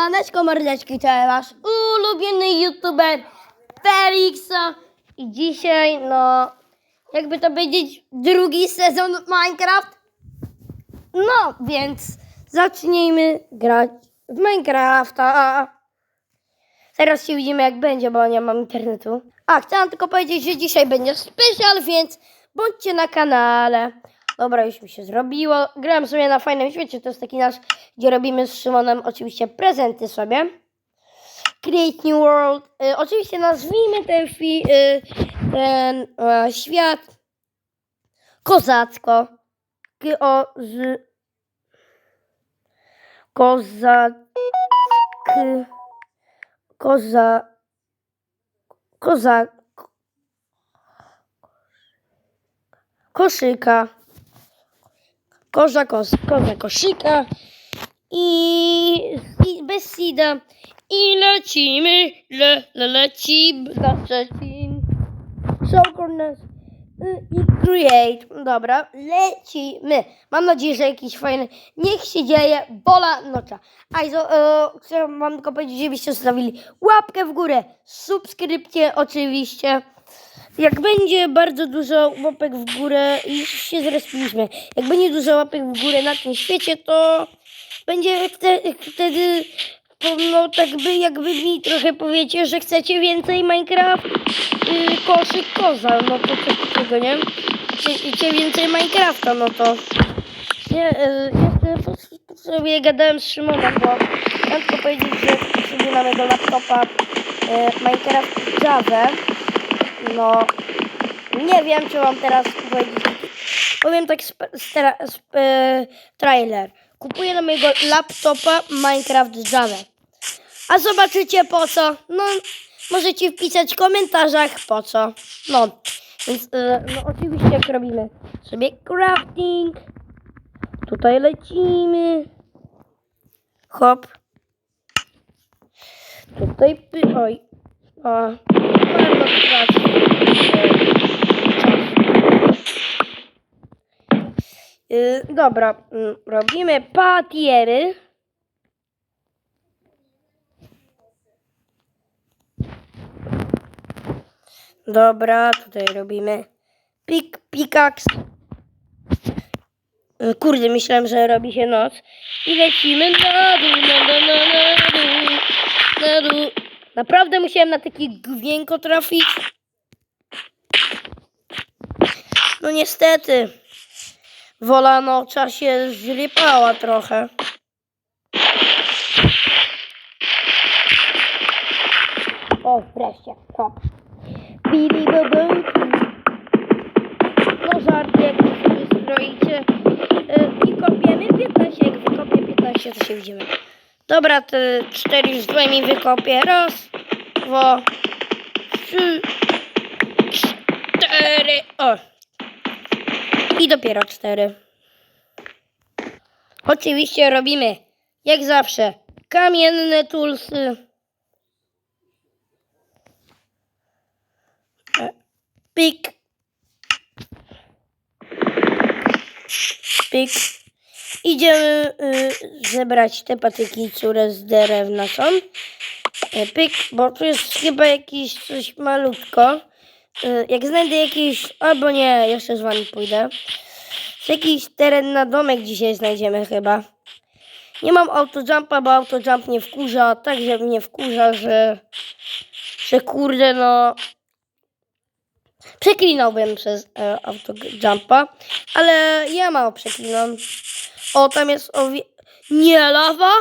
Aneczko mordeczki, to jest wasz ulubiony youtuber Felixa i dzisiaj, no, jakby to powiedzieć, drugi sezon Minecraft. No, więc zacznijmy grać w Minecrafta. Teraz się widzimy jak będzie, bo nie mam internetu. A, chciałam tylko powiedzieć, że dzisiaj będzie specjal, więc bądźcie na kanale. Dobra, już mi się zrobiło. Grałem sobie na fajnym świecie, to jest taki nasz, gdzie robimy z Szymonem oczywiście prezenty sobie. Create New World. Y, oczywiście nazwijmy ten, fi, y, ten e, świat kozacko. K o z koza k koza koza koszyka koza kos, koza koszyka i, i bez sida. I lecimy le, le, lecimy na Szczecin Socornes y, i create. Dobra lecimy. Mam nadzieję, że jakiś fajny niech się dzieje bola nocza. A i e, chcę wam tylko powiedzieć, żebyście zostawili łapkę w górę subskrypcję oczywiście jak będzie bardzo dużo łapek w górę i już się zrespiliśmy, jak będzie dużo łapek w górę na tym świecie, to będzie wte- wtedy no tak by jakby mi trochę powiecie, że chcecie więcej Minecraft yy, koszyk koza, no to coś takiego, nie? Chcecie więcej Minecrafta, no to nie, yy, jeszcze po- po sobie gadałem z Szymonem, bo chciałem tylko powiedzieć, że na mojego laptopa yy, Minecraft Java. No, nie wiem, czy mam teraz powiedzieć. Powiem tak, e, trailer. Kupuję na mojego laptopa Minecraft Java. A zobaczycie po co? No, możecie wpisać w komentarzach po co. No, więc e, no oczywiście jak robimy sobie crafting. Tutaj lecimy. Hop. Tutaj. Oj. O. Marno Yy, dobra, mm, robimy patiery. Dobra, tutaj robimy pik, pikaks. Yy, Kurde, myślałem, że robi się noc. I lecimy na dół, na, na, na, na dół, na dół. Naprawdę musiałem na taki gwienko trafić. No niestety. Wola nocza się zrypała trochę. O, wreszcie. Hop. Bili bobułki. No jak sobie stroicie. Yy, I kopiemy 15. Jak wykopię 15, to się widzimy. Dobra, te cztery już z mi wykopię. Raz, dwa, trzy, cztery. O. I dopiero cztery. Oczywiście robimy, jak zawsze, kamienne tulsy. E, Pik. Pik. Idziemy y, zebrać te patyki, które z drewna są. E, Pyk, bo tu jest chyba jakiś coś malutko. Y, Jak znajdę jakiś, albo nie, jeszcze z wami pójdę. Jakiś teren na domek dzisiaj znajdziemy chyba. Nie mam autojumpa, bo autojump nie wkurza, także mnie wkurza, że, że kurde no... Przeklinałbym przez e, autojumpa, ale ja mało przeklinam. O, tam jest o wie... Nie lawa?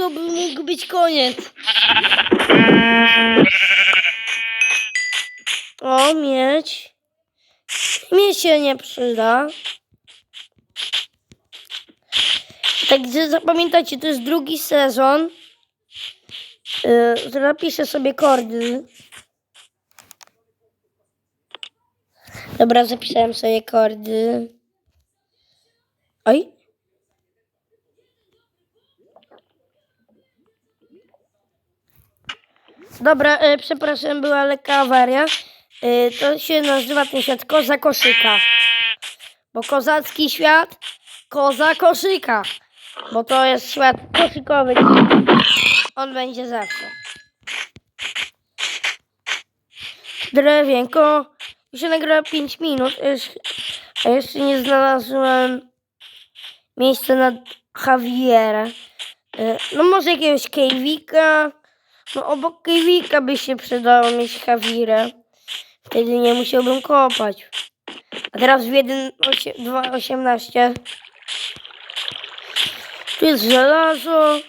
To by mógł być koniec. O, mieć. Mieć się nie przyda. Także zapamiętajcie, to jest drugi sezon. Yy, zapiszę sobie kordy. Dobra, zapisałem sobie kordy. Oj. Dobra, e, przepraszam, była lekka awaria. E, to się nazywa ten świat Koza Koszyka. Bo kozacki świat koza koszyka. Bo to jest świat koszykowy. On będzie zawsze. Drewienko. Już się nagra 5 minut. A jeszcze nie znalazłem miejsca na Javierę. E, No może jakiegoś Kejwika. No obok Kejwika by się przydało mieć Javierę. Wtedy nie musiałbym kopać. A teraz w 1.2.18 tu jest żelazo.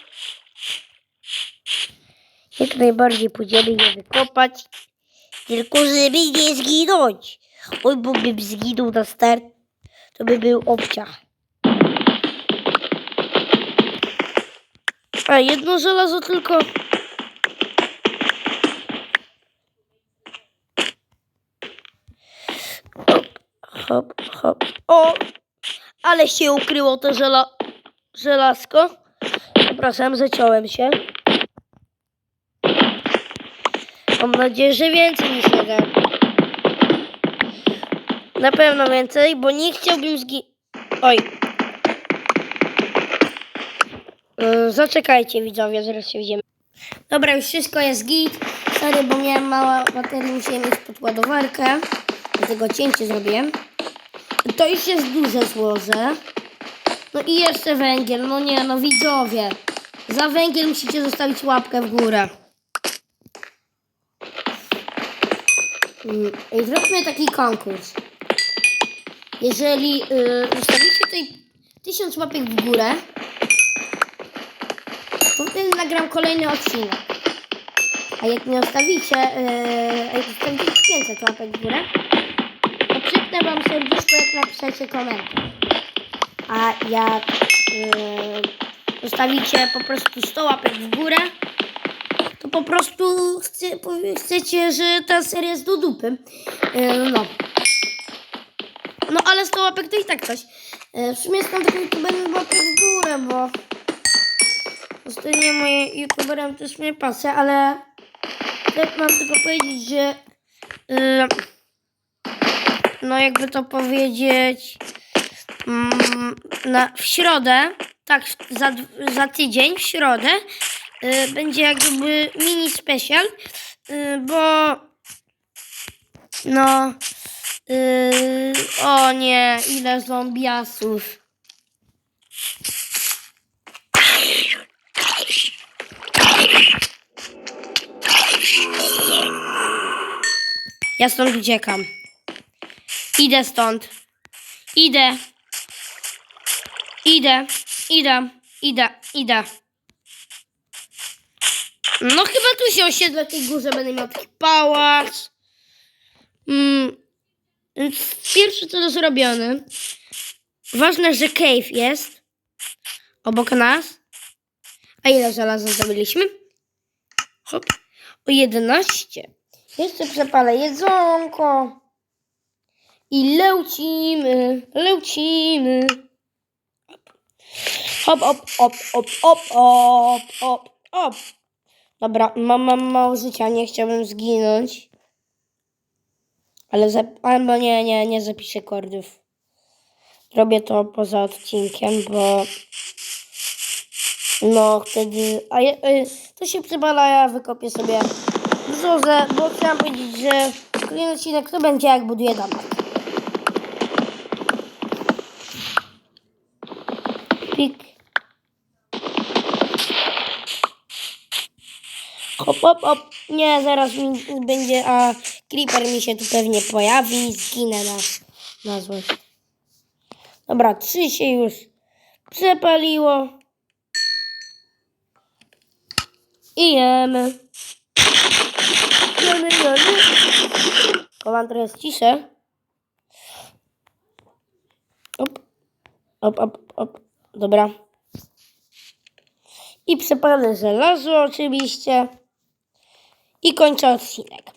Jak najbardziej pójdziemy je wykopać. Tylko żeby nie zginąć. Oj, bo bym zginął na start, to by był obciach. A jedno żelazo tylko. Hop, hop. O! Ale się ukryło to żela... żelazko. Przepraszam, zaciąłem się. Mam nadzieję, że więcej niż jeden. Na pewno więcej, bo nie chciałbym zgi... Oj. Yy, zaczekajcie widzowie, zaraz się widzimy. Dobra, już wszystko jest git. Sorry, bo miałem mała baterii, musiałem mieć podładowarkę. Dlatego cięcie zrobiłem. To już jest duże złoże. No i jeszcze węgiel. No nie, no widzowie. Za węgiel musicie zostawić łapkę w górę. Mm, I zróbmy taki konkurs. Jeżeli yy, zostawicie tutaj tysiąc łapek w górę, to wtedy nagram kolejny odcinek. A jak nie zostawicie, yy, jak zostawicie 500 łapek w górę, wam serduszko, jak napiszecie komentarz. A jak yy, zostawicie po prostu 100 łapek w górę, to po prostu chce, powie- chcecie, że ta seria jest do dupy. Yy, no. No ale 100 łapek to i tak coś. Yy, w sumie jestem takim youtuberem łapek w górę, bo zostanie moje youtuberem też mnie pasja, ale mam tylko powiedzieć, że yy, no jakby to powiedzieć mm, na, w środę, tak za, za tydzień, w środę y, będzie jakby mini special, y, bo no y, o nie, ile zombiasów. Ja stąd uciekam. Idę stąd. Idę. Idę, idę, idę, idę. No chyba tu się osiedlę w tej górze, będę miał taki pałac. Mm, więc pierwszy cel zrobiony. Ważne, że cave jest obok nas. A ile żelaza zdobyliśmy? Hop. O 11. Jeszcze przepalę jedzonko. I lecimy, lecimy. Hop, hop, hop, hop, hop, hop, hop, hop. Dobra, mam, mam mało życia, nie chciałbym zginąć. Ale zap... Albo nie, nie, nie zapiszę kordów. Robię to poza odcinkiem, bo... No, wtedy... A je, y, to się przepala, ja wykopię sobie brzozę, bo chciałam powiedzieć, że kolejny odcinek to będzie jak buduję. Pik. Hop, hop, hop. Nie, zaraz mi będzie, a creeper mi się tu pewnie pojawi i zginę na, na złość. Dobra, trzy się już przepaliło. I jemy. Jemy, jemy. Chowam ciszę. Op. Op, op, op. Dobra. I przepalę żelazo oczywiście. I kończę odcinek.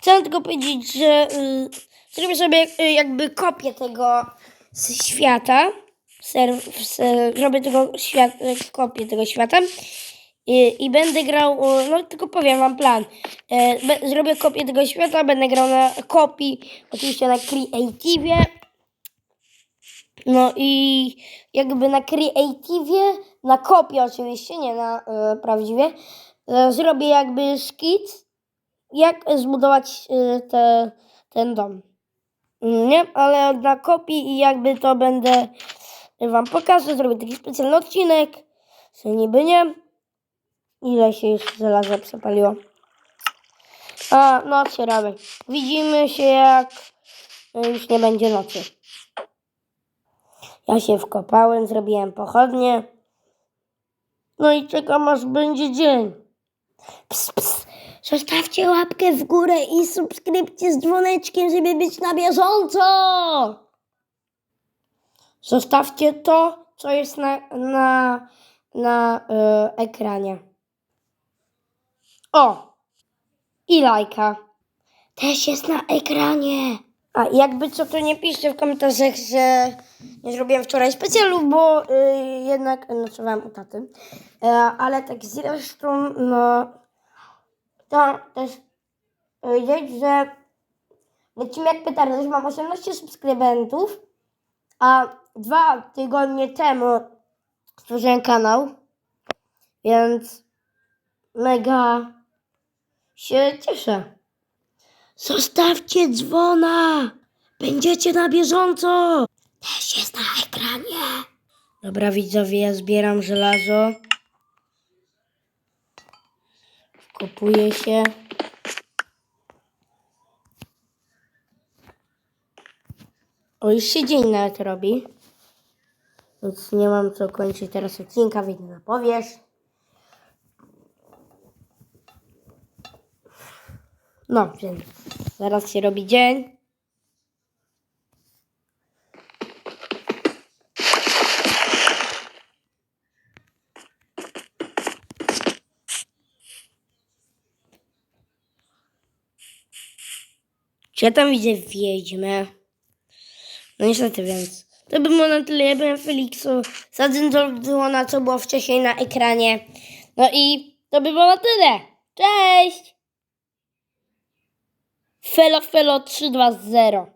Chcę tylko powiedzieć, że y, zrobię sobie y, jakby kopię tego świata. Ser, ser, zrobię tego świat, y, kopię tego świata. I, I będę grał, y, no tylko powiem wam plan. Y, be, zrobię kopię tego świata, będę grał na kopii, oczywiście na Creative. No i jakby na Creative'ie, na kopii oczywiście, nie na e, prawdziwie, e, zrobię jakby szkic, jak zbudować e, te, ten dom. Nie, ale na kopii i jakby to będę wam pokazać, zrobię taki specjalny odcinek, że niby nie. Ile się już żelaza przepaliło. A, no otwieramy. Widzimy się jak już nie będzie nocy. Ja się wkopałem, zrobiłem pochodnie. No i czekam aż będzie dzień. Ps, ps. Zostawcie łapkę w górę i subskrypcję z dzwoneczkiem, żeby być na bieżąco. Zostawcie to, co jest na, na, na e, ekranie. O! I lajka. Też jest na ekranie. A jakby co, to nie piszcie w komentarzach, że nie zrobiłem wczoraj specjalu, bo y, jednak nocowałem u taty. E, ale tak zresztą, no, to też powiedzieć, że lecimy jak petarda, już mam 18 subskrybentów, a dwa tygodnie temu stworzyłem kanał, więc mega się cieszę. Zostawcie dzwona! Będziecie na bieżąco! Też jest na ekranie. Dobra, widzowie, ja zbieram żelazo. Kupuję się. O, już się dzień nawet robi. Więc nie mam co kończyć teraz odcinka, wyjdę na powierzchnię. No, więc zaraz się robi dzień. Czy ja tam widzę wiedźmę? No niestety, więc to by było na tyle. Ja byłem Feliksu. Sadzę do dzwona, co było wcześniej na ekranie. No i to by było na tyle. Cześć! Felo Felo 320.